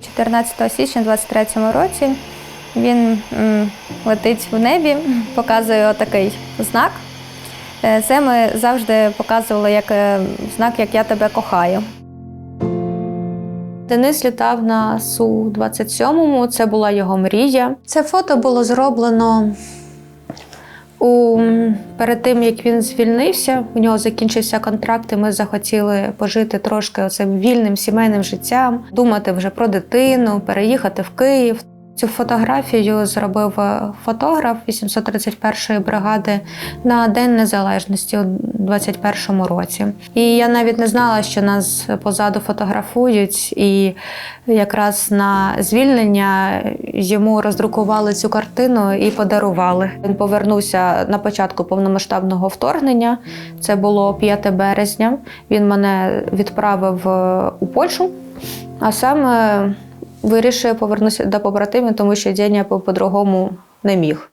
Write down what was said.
14 січня 23-му році. Він м, летить в небі, показує отакий знак. Е, Це ми завжди показували як е, знак, як я тебе кохаю. Денис літав на Су-27, це була його мрія. Це фото було зроблено у, перед тим, як він звільнився. У нього закінчився контракт, і ми захотіли пожити трошки оцим вільним сімейним життям, думати вже про дитину, переїхати в Київ. Цю фотографію зробив е, фотограф 831-ї бригади на День Незалежності у 21-му році. І я навіть не знала, що нас позаду фотографують, і якраз на звільнення йому роздрукували цю картину і подарували. Він повернувся на початку повномасштабного вторгнення. Це було 5 березня. Він мене відправив е, у Польщу, а саме вирішив повернутися до побратимів, тому що дядя по-другому не міг.